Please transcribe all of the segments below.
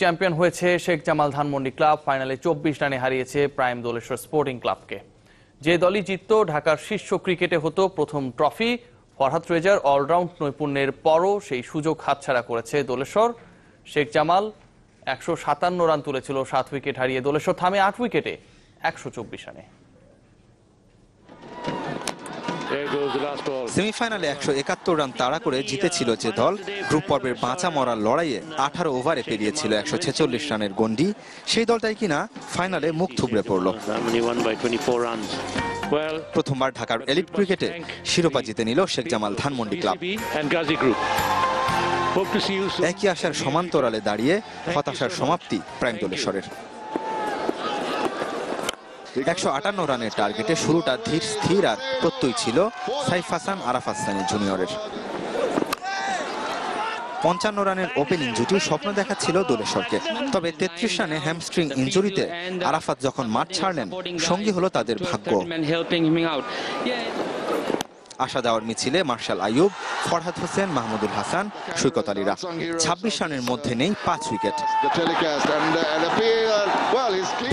Champion হয়েছে Sheikh Jamal Dhanmondi club. ফাইনালে চব্বিশ রানে হারিয়েছে প্রাইম দোলেশ্বর স্পোর্টিং ক্লাবকে। যে দলই জিতত, ঢাকার শীর্ষ ক্রিকেটে হতো প্রথম ট্রফি। ফরহাদ রেজার অলরাউন্ড নৈপুণ্যের পরও সেই সুযোগ হাতছাড়া করেছে দোলেশ্বর। শেখ জামাল একশো সাতান্ন রান তুলেছিল, সাত উইকেট হারিয়ে দোলেশ্বর থামে আট উইকেটে একশো চব্বিশ রানে। সেমিফাইনালে একশো একাত্তর রান তাড়া করে জিতেছিল যে দল। গ্রুপ পর্বের বাঁচা মরার লড়াইয়ে আঠারো ওভারে পেরিয়েছিল একশো ছেচল্লিশ রানের গন্ডি সেই দলটাই কিনা ফাইনালে মুখ থুবড়ে পড়ল। Germany won by 24 runs. Well, প্রথমবার ঢাকার এলিট ক্রিকেটে শিরোপা জিতে নিল শেখ জামাল ধানমন্ডি ক্লাব. একই আশার সমান্তরালে দাঁড়িয়ে হতাশার সমাপ্তি প্রাইম দোলেশ্বরের একশো আটান্ন রানের টার্গেটে শুরুটা ধীর, স্থির আর প্রত্যয় ছিল সাইফ হাসান আরাফ হাসানি জুনিয়রের। পঞ্চান্ন রানের ওপেনিং জুটি স্বপ্ন দেখাচ্ছিল দোলেশ্বরকে। তবে তেত্রিশ রানে হ্যামস্ট্রিং ইঞ্জুরিতে আরাফাত যখন মাঠ ছাড়লেন, সঙ্গী হলো তাদের ভাগ্য। আশা দেওয়ার মিছিলে মার্শাল আইয়ুব, ফরহাদ হোসেন, মাহমুদুল হাসান, সৈকত আলীরা। ছাব্বিশ রানের মধ্যে নেই পাঁচ উইকেট।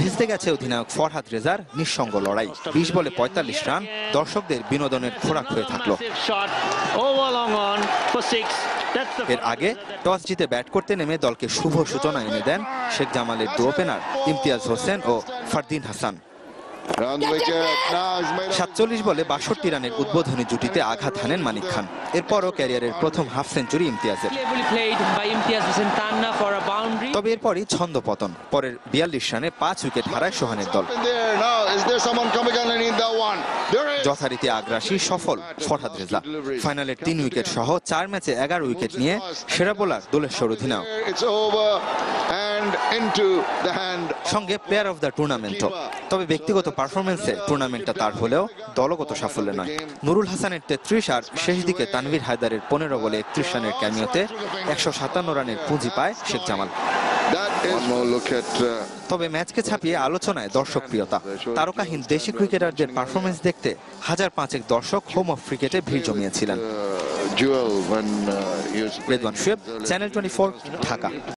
ভিজতে গেছে অধিনায়ক ফরহাদ রেজার নিঃসঙ্গ লড়াই। বিশ বলে পঁয়তাল্লিশ রান, দর্শকদের বিনোদনের খোরাক হয়ে থাকল। এর আগে টস জিতে ব্যাট করতে নেমে দলকে শুভ সূচনা এনে দেন শেখ জামালের দু ওপেনার ইমতিয়াজ হোসেন ও ফারদিন হাসান। সাতচল্লিশ বলে বাষট্টি রানের উদ্বোধনী জুটিতে আঘাত হানেন মানিক খান। এরপরও ক্যারিয়ারের প্রথম হাফ সেঞ্চুরি ইমতিয়াজের. তবে এরপরই ছন্দ পতন। পরের বিয়াল্লিশ রানে পাঁচ উইকেট হারায় সোহানের দল। যথারীতি আগ্রাসী সফল ফরহাদ রেজা। ফাইনালের তিন উইকেট সহ চার ম্যাচে এগারো উইকেট নিয়ে সেরা বোলার দোলেশ্বর অধিনায়ক। It's over and into the hand সঙ্গে প্লেয়ার অফ দ্য টুর্নামেন্টও তবে ব্যক্তিগত পারফরমেন্সে টুর্নামেন্টটা তার হলেও দলগত সাফল্য নয়। নুরুল হাসানের তেত্রিশ আর শেষ দিকে তানভীর হায়দারের পনেরো বলে একত্রিশ রানের ক্যামিওতে একশো সাতান্ন রানের পুঁজি পায় শেখ জামাল। Uh, তবে ম্যাচকে ছাপিয়ে আলোচনায় দর্শক প্রিয়তা তারকাহীন দেশি ক্রিকেটারদের পারফরমেন্স দেখতে হাজার পাঁচেক দর্শক হোম অফ ক্রিকেটে ভিড় জমিয়েছিলেন। uh, Jewel when uh, Redwan Shoaib channel twenty Dhaka.